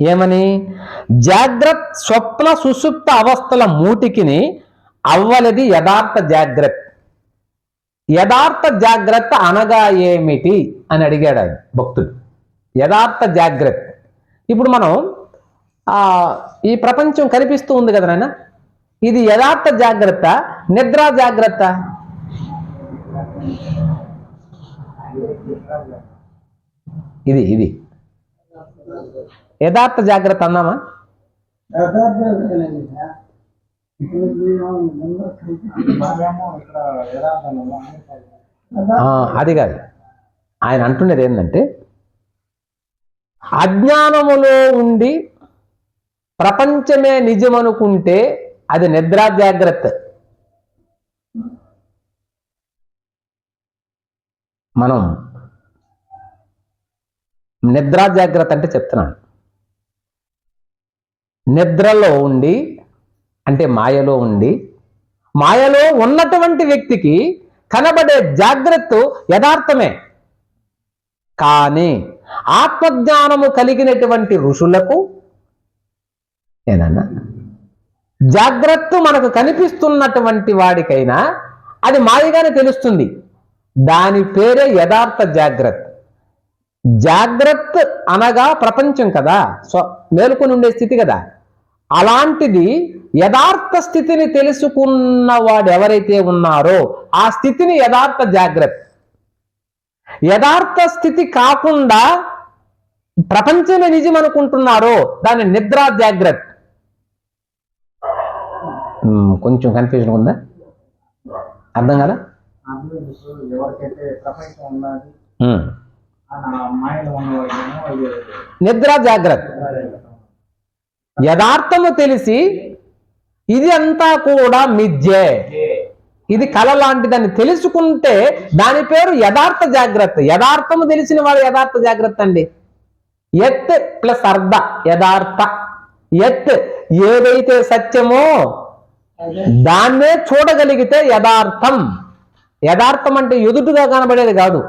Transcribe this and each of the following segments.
ఏమని? జాగ్రత్త స్వప్న సుషుప్త అవస్థల మూటికిని అవ్వలది యథార్థ జాగ్రత్త. యథార్థ జాగ్రత్త అనగా ఏమిటి అని అడిగాడు ఆయన భక్తుడు. యథార్థ జాగ్రత్త. ఇప్పుడు మనం ఆ, ఈ ప్రపంచం కనిపిస్తూ ఉంది కదా నాయన? ఇది యథార్థ జాగ్రత్త నిద్రా జాగ్రత్త? ఇది ఇది. యథార్థ జాగ్రత్త అన్నామా? అది కాదు. ఆయన అంటున్నది ఏంటంటే అజ్ఞానములో ఉండి ప్రపంచమే నిజమనుకుంటే అది నిద్రా జాగ్రత్త. మనం నిద్రా జాగ్రత్త అంటే చెప్తున్నాను. నిద్రలో ఉండి అంటే మాయలో ఉండి మాయలో ఉన్నటువంటి వ్యక్తికి కనబడే జాగ్రత్త యథార్థమే. కానీ ఆత్మజ్ఞానము కలిగినటువంటి ఋషులకు ఏనన్నా జాగ్రత్త మనకు కనిపిస్తున్నటువంటి వాడికైనా అది మాయగానే తెలుస్తుంది. దాని పేరే యథార్థ జాగ్రత్త. జాగ్రత్త అనగా ప్రపంచం కదా సో మేలుకొని ఉండే స్థితి కదా. అలాంటిది యథార్థ స్థితిని తెలుసుకున్న వాడు ఎవరైతే ఉన్నారో ఆ స్థితిని యథార్థ జాగ్రత్త. యథార్థ స్థితి కాకుండా ప్రపంచమే నిజం అనుకుంటున్నారో దాని నిద్రా జాగ్రత్త. కొంచెం కన్ఫ్యూజన్ ఉందా? అర్థం కదా ఎవరికైతే ప్రపంచం ఉన్నది ఉమ్. ఆ మాయలో ఉన్నవాడికేమో అది నిద్రా జాగ్రత్త యథార్థము తెలిసి ఇది అంతా కూడా మిథ్యే. ఇది కళ లాంటిదని తెలుసుకుంటే దాని పేరు యథార్థ జాగ్రత్త. యథార్థము తెలిసిన వాడు యథార్థ జాగ్రత్త అండి. ఎత్ ప్లస్ అర్ధ యథార్థ ఎత్ ఏదైతే సత్యమో దాన్నే చూడగలిగితే యథార్థం యథార్థం అంటే ఎదుటిగా కనబడేది కాదు.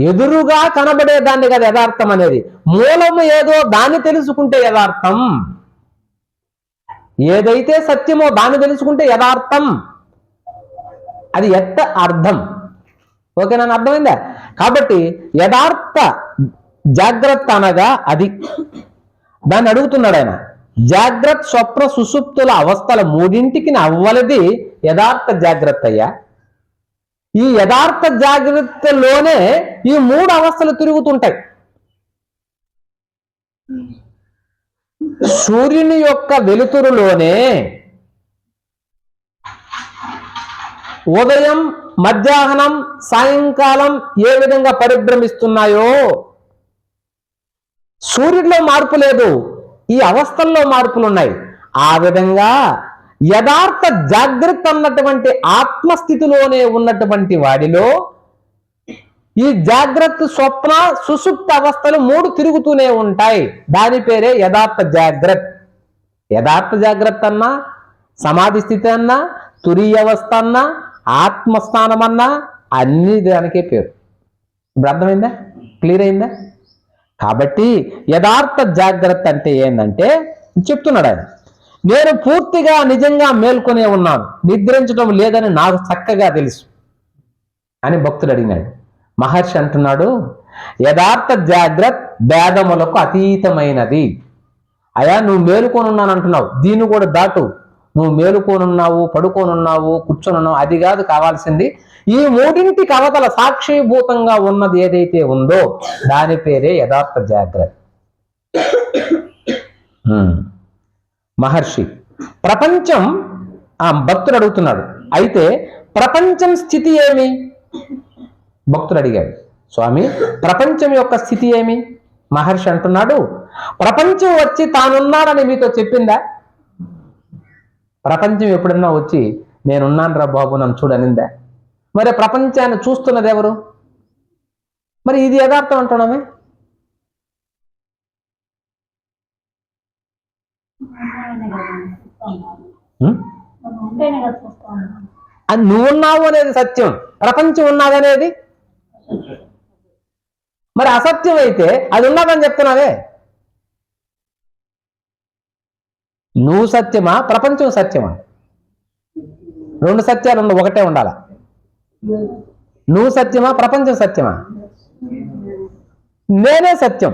ఎదురుగా కనబడే దాన్ని కదా యథార్థం అనేది. మూలము ఏదో దాన్ని తెలుసుకుంటే యథార్థం. ఏదైతే సత్యమో దాన్ని తెలుసుకుంటే యథార్థం. అది ఎత్త అర్థం. ఓకే నన్ను అర్థమైందా? కాబట్టి యథార్థ జాగ్రత్త అనగా అది. దాన్ని అడుగుతున్నాడు ఆయన. జాగ్రత్త స్వప్న సుషుప్తుల అవస్థల మూడింటికి అవ్వలది యథార్థ జాగ్రత్త అయ్యా. ఈ యథార్థ జాగ్రత్తలోనే ఈ మూడు అవస్థలు తిరుగుతుంటాయి. సూర్యుని యొక్క వెలుతురులోనే ఉదయం మధ్యాహ్నం సాయంకాలం ఏ విధంగా పరిభ్రమిస్తున్నాయో సూర్యుడిలో మార్పు లేదు. ఈ అవస్థల్లో మార్పులు ఉన్నాయి ఆ విధంగా యథార్థ జాగ్రత్త అన్నటువంటి ఆత్మస్థితిలోనే ఉన్నటువంటి వాడిలో ఈ జాగ్రత్త స్వప్న సుసుప్త అవస్థలు మూడు తిరుగుతూనే ఉంటాయి. దాని పేరే యథార్థ జాగ్రత్త యథార్థ జాగ్రత్త అన్నా సమాధి స్థితి అన్నా తురీయ అవస్థ అన్నా ఆత్మస్థానం అన్నా అన్ని దానికే పేరు. ఇప్పుడు అర్థమైందా? క్లియర్ అయిందా? కాబట్టి యథార్థ జాగ్రత్త అంటే ఏంటంటే చెప్తున్నాడు ఆయన. నేను పూర్తిగా నిజంగా మేల్కొనే ఉన్నాను. నిద్రించడం లేదని నాకు చక్కగా తెలుసు. అని భక్తుడు అడిగినాడు. మహర్షి అంటున్నాడు యథార్థ జాగ్రత్త భేదములకు అతీతమైనది. అయా నువ్వు మేలుకొని ఉన్నాను అంటున్నావు. దీన్ని కూడా దాటు. నువ్వు మేలుకోనున్నావు పడుకోనున్నావు కూర్చొనున్నావు అది కాదు కావాల్సింది. ఈ మూడింటికి అవతల సాక్షిభూతంగా ఉన్నది ఏదైతే ఉందో దాని పేరే యథార్థ జాగ్రత్త. మహర్షి. ప్రపంచం ఆ భక్తుడు అడుగుతున్నాడు అయితే ప్రపంచం స్థితి ఏమి? భక్తుడు అడిగాడు స్వామి ప్రపంచం యొక్క స్థితి ఏమి? మహర్షి అంటున్నాడు ప్రపంచం వచ్చి తానున్నాడని మీతో చెప్పిందా? ప్రపంచం ఎప్పుడన్నా వచ్చి నేనున్నాను రా బాబు నన్ను చూడనిందా? మరి ప్రపంచాన్ని చూస్తున్నది ఎవరు? మరి ఇది యథార్థం అంటున్నామే ఉం? ఉంటేనే కదా చూస్తాను అది నువ్వు ఉన్నావు అనేది సత్యం. ప్రపంచం ఉన్నదనేది మరి అసత్యం అయితే అది ఉన్నదని చెప్తున్నావే. నువ్వు సత్యమా ప్రపంచం సత్యమా? రెండు సత్యాలు ఉండవు ఒకటే ఉండాల? నువ్వు సత్యమా ప్రపంచం సత్యమా? నేనే సత్యం.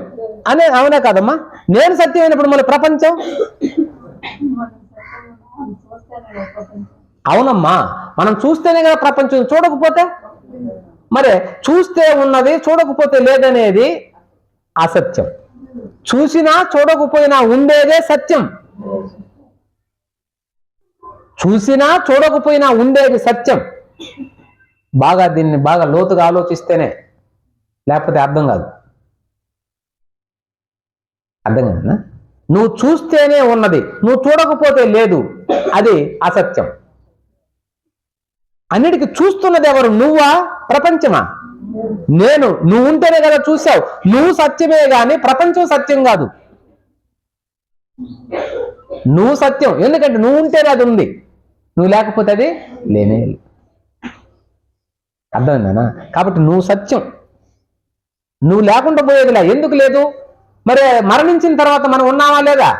అనే అవునా కాదమ్మా. నేను సత్యం అయినప్పుడు మళ్ళీ ప్రపంచం మనం చూస్తేనే కదా ప్రపంచం అవునమ్మా మనం చూస్తేనే కదా ప్రపంచం చూడకపోతే? మరి చూస్తే ఉన్నది చూడకపోతే లేదనేది అసత్యం. చూసినా చూడకపోయినా ఉండేదే సత్యం. చూసినా చూడకపోయినా ఉండేది సత్యం. బాగా దీన్ని బాగా లోతుగా ఆలోచిస్తేనే లేకపోతే అర్థం కాదు. అర్థం కాదు? నువ్వు చూస్తేనే ఉన్నది. నువ్వు చూడకపోతే లేదు. అది అసత్యం. అన్నిటికీ చూస్తున్నది ఎవరు? నువ్వా? ప్రపంచమా? నేను. నువ్వు ఉంటేనే కదా చూసావు నువ్వు సత్యమే గాని ప్రపంచం సత్యం కాదు. నువ్వు సత్యం. ఎందుకంటే నువ్వు ఉంటేనే అది ఉంది. నువ్వు లేకపోతే అది లేనే లేదు. అర్థమైందానా కాబట్టి నువ్వు సత్యం. నువ్వు లేకుండా పోయేదిలా. ఎందుకు లేదు? మరి మరణించిన తర్వాత మనం ఉన్నామా లేదా?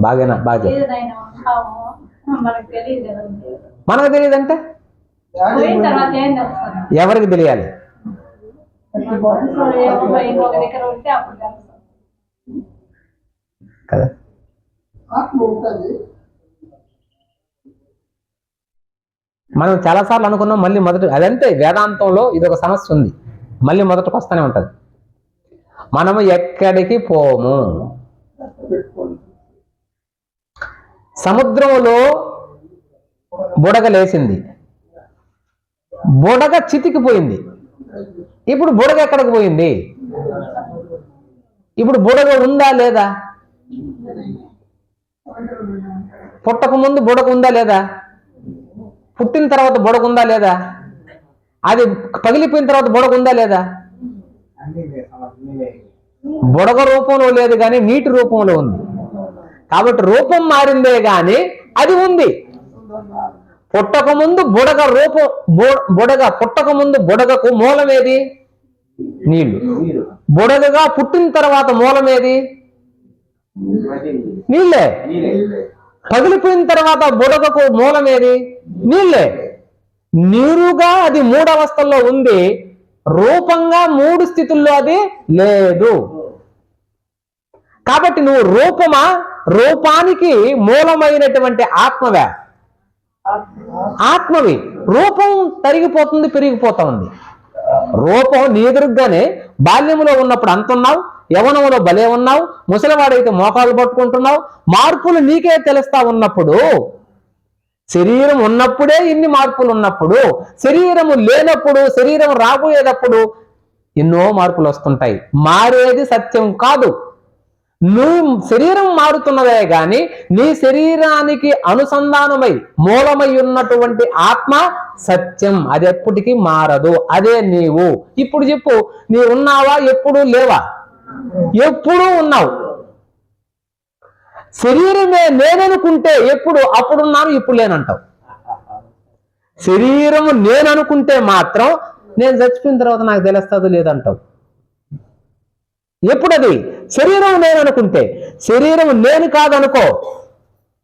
బాగేనా? బాగా మనకు తెలియదు కదా మనకు తెలియదంటే? ఎవరికి తెలియాలి? కదా? మనం చాలాసార్లు అనుకున్నాం మళ్ళీ మొదట అదంతే వేదాంతంలో ఇది ఒక సమస్య ఉంది. మళ్ళీ మొదటకు వస్తూనే ఉంటుంది. మనము ఎక్కడికి పోము? సముద్రంలో బుడగ లేచింది. బుడగ చితికిపోయింది ఇప్పుడు బుడగ ఎక్కడికి పోయింది? ఇప్పుడు బుడగ ఉందా లేదా? పుట్టక ముందు బుడగ ఉందా లేదా? పుట్టిన తర్వాత బుడగ ఉందా లేదా? అది పగిలిపోయిన తర్వాత బుడగ ఉందా లేదా? బుడగ రూపంలో లేదు కానీ నీటి రూపంలో ఉంది. కాబట్టి రూపం మారిందే కానీ అది ఉంది. పుట్టక ముందు బుడగ రూపం బు- బుడగ పుట్టక ముందు బుడగకు మూలమేది నీళ్ళు బుడగగా పుట్టిన తర్వాత మూలమేది నీళ్ళే. పగిలిపోయిన తర్వాత బుడగకు మూలమేది నీళ్ళే. నీరుగా అది మూడవస్థల్లో ఉంది. రూపంగా మూడు స్థితుల్లో అది లేదు. కాబట్టి నువ్వు రూపమా? రూపానికి మూలమైనటువంటి ఆత్మవే. ఆత్మవి. రూపం తరిగిపోతుంది పెరిగిపోతా ఉంది. రూపం నీ ఎదురుగానే బాల్యములో ఉన్నప్పుడు అంత ఉన్నావు యవనములో భలే ఉన్నావు ముసలివాడైతే మోకాలు పట్టుకుంటున్నావు మార్పులు నీకే తెలుస్తా ఉన్నప్పుడు శరీరం ఉన్నప్పుడే ఇన్ని మార్పులు ఉన్నప్పుడు శరీరము లేనప్పుడు శరీరం రాబోయేటప్పుడు ఎన్నో మార్పులు వస్తుంటాయి. మారేది సత్యం కాదు. నువ్వు శరీరం మారుతున్నదే గాని నీ శరీరానికి అనుసంధానమై మూలమై ఉన్నటువంటి ఆత్మ సత్యం. అది ఎప్పటికీ మారదు. అదే నీవు. ఇప్పుడు చెప్పు నీ ఉన్నావా? ఎప్పుడు లేవా? ఎప్పుడూ ఉన్నావు. శరీరమే నేననుకుంటే ఎప్పుడు? అప్పుడున్నాను ఇప్పుడు లేనంటావు. శరీరము నేననుకుంటే మాత్రం నేను చచ్చిపోయిన తర్వాత నాకు తెలుస్తుంది లేదంటావు. ఎప్పుడది? శరీరం నేననుకుంటే. శరీరం నేను కాదనుకో.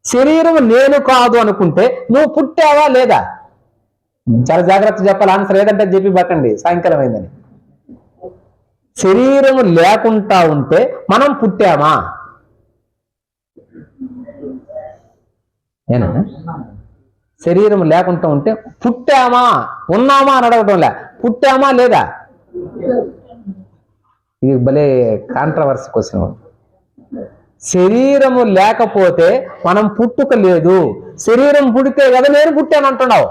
శరీరం నేను కాదు అనుకుంటే నువ్వు పుట్టావా లేదా? చాలా జాగ్రత్త చెప్పాలి. ఆన్సర్ ఏదంటే చెప్పి పట్టండి. సాయంకాలం అయిందని. శరీరం లేకుండా ఉంటే మనం పుట్టామా? ఏనా? శరీరం లేకుండా ఉంటే పుట్టామా? ఉన్నామా అని అడగటం లే. పుట్టామా లేదా? ఇది భలే కాంట్రవర్సీ క్వశ్చన్ శరీరము లేకపోతే మనం పుట్టుక లేదు. శరీరం పుడితే కదా నేను పుట్టాను అంటున్నావు.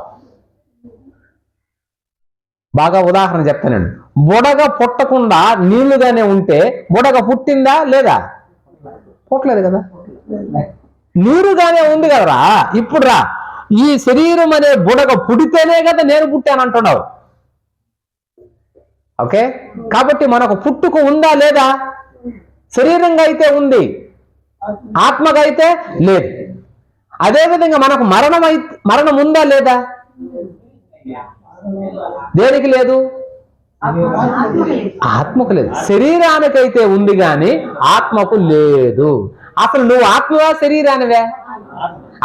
బాగా ఉదాహరణ చెప్తానండి బుడగ పుట్టకుండా నీళ్ళుగానే ఉంటే బుడగ పుట్టిందా లేదా? పుట్టలేదు కదా. నీరుగానే ఉంది కదరా? ఇప్పుడు రా. ఈ శరీరం అనే బుడగ పుడితేనే కదా నేను పుట్టాను అంటున్నావు. ఓకే? కాబట్టి మనకు పుట్టుక ఉందా లేదా? శరీరంగా అయితే ఉంది. ఆత్మగా అయితే లేదు. అదేవిధంగా మనకు మరణం అయితే మరణం ఉందా లేదా? దేనికి లేదు? ఆత్మకు లేదు. శరీరానికైతే ఉంది కానీ ఆత్మకు లేదు. అసలు నువ్వు ఆత్మవా శరీరానివే?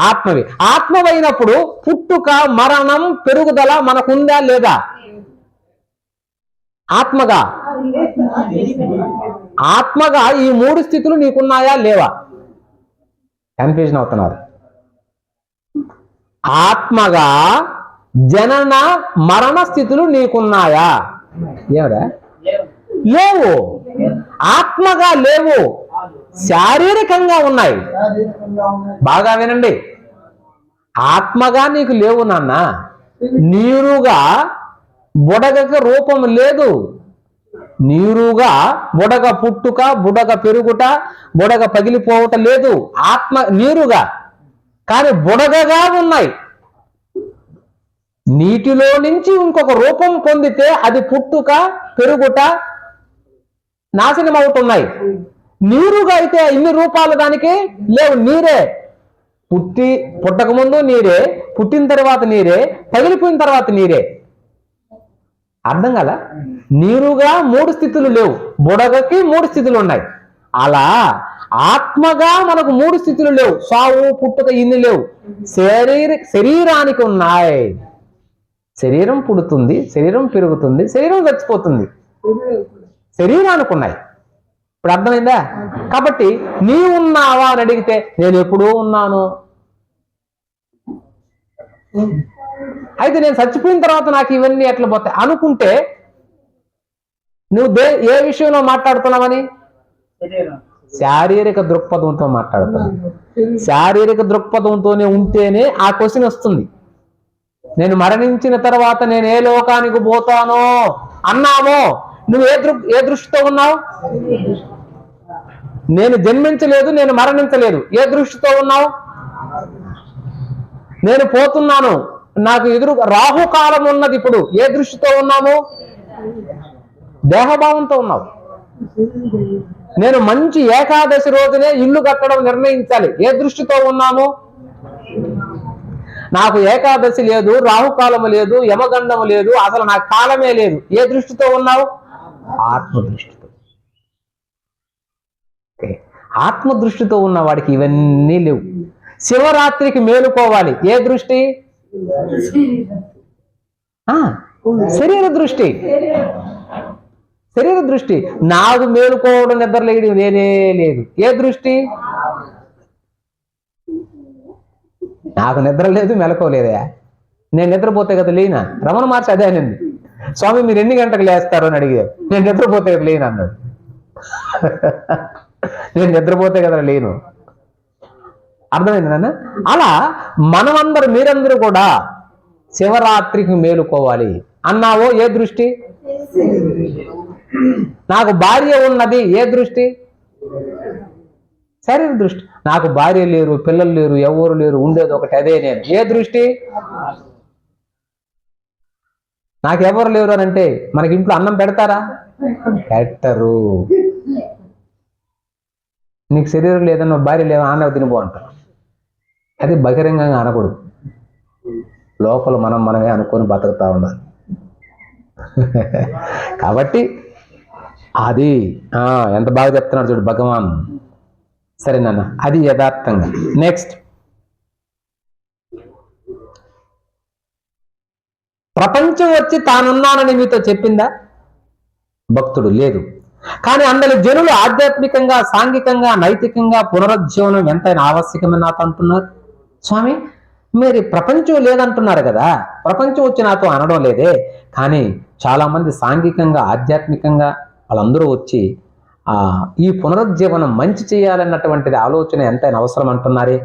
ఆత్మవి. ఆత్మవైనప్పుడు పుట్టుక మరణం పెరుగుదల మనకుందా లేదా? ఆత్మగా. ఆత్మగా ఈ మూడు స్థితులు నీకున్నాయా లేవా? కన్ఫ్యూజన్ అవుతున్నారు. ఆత్మగా జనన మరణ స్థితులు నీకున్నాయా? ఏమరా? లేవు. ఆత్మగా లేవు. శారీరకంగా ఉన్నాయి. బాగా వినండి. ఆత్మగా నీకు లేవు నాన్న. నీరుగా బుడగకి రూపం లేదు. నీరుగా బుడగ పుట్టుక బుడగ పెరుగుట బుడగ పగిలిపోవట లేదు. ఆత్మ నీరుగా. కానీ బుడగగా ఉన్నాయి. నీటిలో నుంచి ఇంకొక రూపం పొందితే అది పుట్టుక పెరుగుట నాశనం అవుతున్నాయి నీరుగా అయితే ఇన్ని రూపాలు దానికి లేవు నీరే. పుట్టి పుట్టక ముందు నీరే పుట్టిన తర్వాత నీరే పగిలిపోయిన తర్వాత నీరే. అర్థం కదా నీరుగా మూడు స్థితులు లేవు. బుడగకి మూడు స్థితులు ఉన్నాయి. అలా ఆత్మగా మనకు మూడు స్థితులు లేవు. సావు పుట్టుక ఇన్ని లేవు. శరీర శరీరానికి ఉన్నాయి. శరీరం పుడుతుంది శరీరం పెరుగుతుంది శరీరం చచ్చిపోతుంది. శరీరానికి ఉన్నాయి. ఇప్పుడు అర్థమైందా? కాబట్టి నీ ఉన్నావా అని అడిగితే నేను ఎప్పుడూ ఉన్నాను. అయితే నేను చచ్చిపోయిన తర్వాత నాకు ఇవన్నీ ఎట్లా పోతాయి? అనుకుంటే నువ్వు దే ఏ విషయంలో మాట్లాడుతున్నావని? శారీరక దృక్పథంతో మాట్లాడుతున్నావు. శారీరక దృక్పథంతోనే ఉంటేనే ఆ క్వశ్చన్ వస్తుంది. నేను మరణించిన తర్వాత నేను ఏ లోకానికి పోతానో అన్నామో నువ్వు ఏ దృ ఏ దృష్టితో ఉన్నావు? నేను జన్మించలేదు నేను మరణించలేదు. ఏ దృష్టితో ఉన్నావు? నేను పోతున్నాను. నాకు ఎదురు రాహుకాలం ఉన్నది ఇప్పుడు. ఏ దృష్టితో ఉన్నాము? దేహభావంతో ఉన్నావు నేను మంచి ఏకాదశి రోజునే ఇల్లు కట్టడం నిర్ణయించాలి. ఏ దృష్టితో ఉన్నాము? నాకు ఏకాదశి లేదు రాహుకాలము లేదు యమగండము లేదు అసలు నాకు కాలమే లేదు. ఏ దృష్టితో ఉన్నావు? ఆత్మ దృష్టితో ఆత్మ దృష్టితో ఉన్న వాడికి ఇవన్నీ లేవు. శివరాత్రికి మేలుకోవాలి. ఏ దృష్టి? శరీర దృష్టి. శరీర దృష్టి. నాకు మేలుకోవడం నిద్రలేయడం లేనే లేదు. ఏ దృష్టి? నాకు నిద్ర లేదు మెలకోలేదయా నేను నిద్రపోతే కదా లేనా? రమణ మార్చి అదే అనింది. స్వామి మీరు ఎన్ని గంటలకు లేస్తారు అని అడిగారు. నేను నిద్రపోతే కదా లేను అన్నాడు. నేను నిద్రపోతే కదా లేను. అర్థమైంది అలా మనమందరూ మీరందరూ కూడా శివరాత్రికి మేలుకోవాలి. అన్నావో ఏ దృష్టి? నాకు భార్య ఉన్నది ఏ దృష్టి? శరీర దృష్టి. నాకు భార్య లేరు పిల్లలు లేరు ఎవరు లేరు ఉండేది ఒకటి అదే నేను. ఏ దృష్టి? నాకు లేరు అని అంటే మనకి ఇంట్లో అన్నం పెడతారా? పెట్టరు. నీకు శరీరం లేదన్న భార్య లేదా ఆనవ తినిపో అంటారు. అది బహిరంగంగా అనకూడదు. లోపల మనం మనమే అనుకొని బతుకుతా ఉండాలి. కాబట్టి అది ఆ, ఎంత బాగా చెప్తున్నాడు చూడు భగవాన్. సరే నాన్న అది యథార్థంగా. నెక్స్ట్ ప్రపంచం వచ్చి తానున్నానని మీతో చెప్పిందా? భక్తుడు లేదు. కానీ అందరి జనులు ఆధ్యాత్మికంగా సాంఘికంగా నైతికంగా పునరుజ్జీవనం ఎంతైనా ఆవశ్యకమైన నాతో అంటున్నారు. స్వామి మీరు ప్రపంచం లేదంటున్నారు కదా. ప్రపంచం వచ్చి నాతో అనడం లేదే. కానీ చాలామంది సాంఘికంగా ఆధ్యాత్మికంగా వాళ్ళందరూ వచ్చి ఈ పునరుజ్జీవనం మంచి చేయాలన్నటువంటిది ఆలోచన ఎంతైనా అవసరం అంటున్నారే?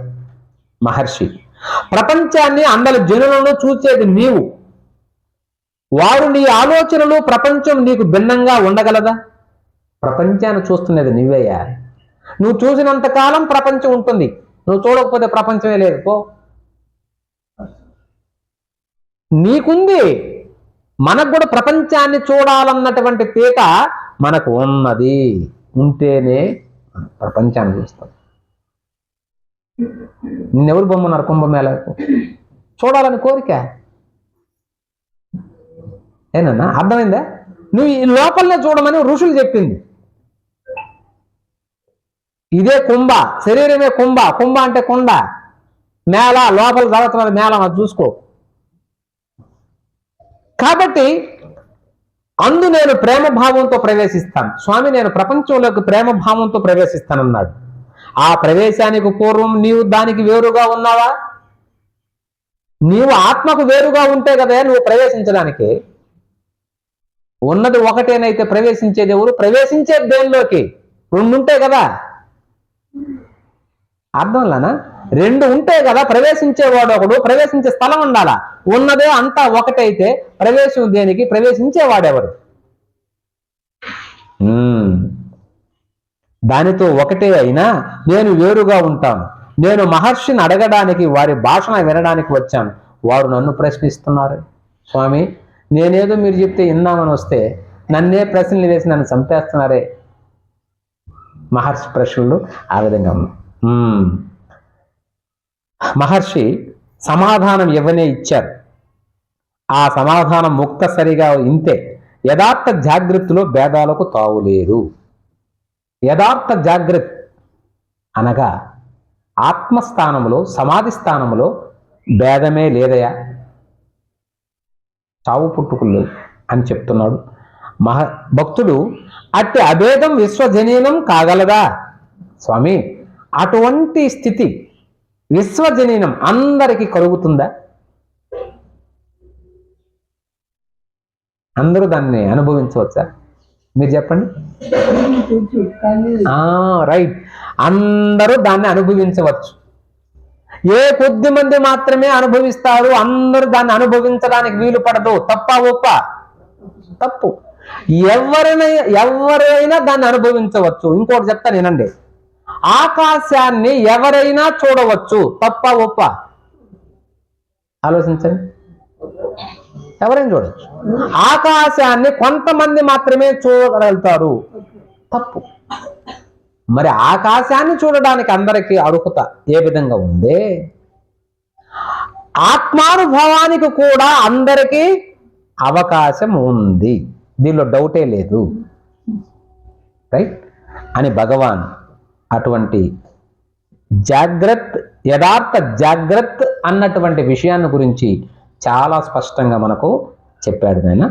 మహర్షి ప్రపంచాన్ని అందరి జనులను చూసేది నీవు. వారు నీ ఆలోచనలు ప్రపంచం నీకు భిన్నంగా ఉండగలదా? ప్రపంచాన్ని చూస్తున్నది నువ్వేయా నువ్వు చూసినంతకాలం ప్రపంచం ఉంటుంది. నువ్వు చూడకపోతే ప్రపంచమే లేదు పో. నీకుంది. మనకు కూడా ప్రపంచాన్ని చూడాలన్నటువంటి తీట మనకు ఉన్నది. ఉంటేనే ప్రపంచాన్ని చూస్తాం. నిన్నెవరు బొమ్మన్నారు కుంభమేళకు చూడాలని కోరిక? ఏనన్నా అర్థమైందా? నువ్వు ఈ లోపలనే చూడమని ఋషులు చెప్పింది. ఇదే కుంభ శరీరమే కుంభ. కుంభ అంటే కుండ. మేళ లోపల జరుగుతున్నది మేళ అది చూసుకో. కాబట్టి అందు నేను ప్రేమ భావంతో ప్రవేశిస్తాను. స్వామి నేను ప్రపంచంలోకి ప్రేమ భావంతో ప్రవేశిస్తానన్నాడు. ఆ ప్రవేశానికి పూర్వం నీవు దానికి వేరుగా ఉన్నావా? నీవు ఆత్మకు వేరుగా ఉంటే కదా నువ్వు ప్రవేశించడానికి. ఉన్నది ఒకటేనైతే ప్రవేశించేది ఎవరు? ప్రవేశించే దేనిలోకి? రెండు ఉంటాయి కదా. అర్థంలానా? రెండు ఉంటే కదా ప్రవేశించేవాడు ఒకడు ప్రవేశించే స్థలం ఉండాలా? ఉన్నదే అంతా ఒకటైతే ప్రవేశం దేనికి? ప్రవేశించేవాడెవరు దానితో ఒకటే అయినా నేను వేరుగా ఉంటాను. నేను మహర్షిని అడగడానికి వారి భాషణ వినడానికి వచ్చాను. వారు నన్ను ప్రశ్నిస్తున్నారు. స్వామి నేనేదో మీరు చెప్తే విన్నామని వస్తే నన్నే ప్రశ్నలు వేసి నన్ను చంపేస్తున్నారే. మహర్షి ప్రశ్నలు ఆ విధంగా ఉన్నాయి. మహర్షి సమాధానం ఇవ్వనే ఇచ్చారు? ఆ సమాధానం ముక్తసరిగా ఇంతే. యథార్థ జాగ్రత్తలో భేదాలకు తావులేదు యథార్థ జాగ్రత్త అనగా ఆత్మస్థానంలో సమాధి స్థానంలో భేదమే లేదయా? చావు పుట్టుకులు అని చెప్తున్నాడు. మహ భక్తుడు అట్టి అభేదం విశ్వజనీనం కాగలదా? స్వామి అటువంటి స్థితి విశ్వజనీనం అందరికీ కలుగుతుందా? అందరూ దాన్ని అనుభవించవచ్చా? మీరు చెప్పండి. రైట్ అందరూ దాన్ని అనుభవించవచ్చు. ఏ కొద్ది మంది మాత్రమే అనుభవిస్తారు అందరూ దాన్ని అనుభవించడానికి వీలు పడదు. తప్ప ఒప్ప తప్పు. ఎవరైనా ఎవరైనా దాన్ని అనుభవించవచ్చు. ఇంకోటి చెప్తాను నేనండి. ఆకాశాన్ని ఎవరైనా చూడవచ్చు. తప్ప ఒప్ప. ఆలోచించండి. ఎవరైనా చూడవచ్చు ఆకాశాన్ని కొంతమంది మాత్రమే చూడగలుగుతారు. తప్పు. మరి ఆకాశాన్ని చూడడానికి అందరికీ అర్హత ఏ విధంగా ఉంది? ఆత్మానుభవానికి కూడా అందరికీ అవకాశం ఉంది. దీనిలో డౌటే లేదు. రైట్? అని భగవాన్ అటువంటి జాగ్రత్త యథార్థ జాగ్రత్త అన్నటువంటి విషయాన్ని గురించి చాలా స్పష్టంగా మనకు చెప్పాడు నాయన.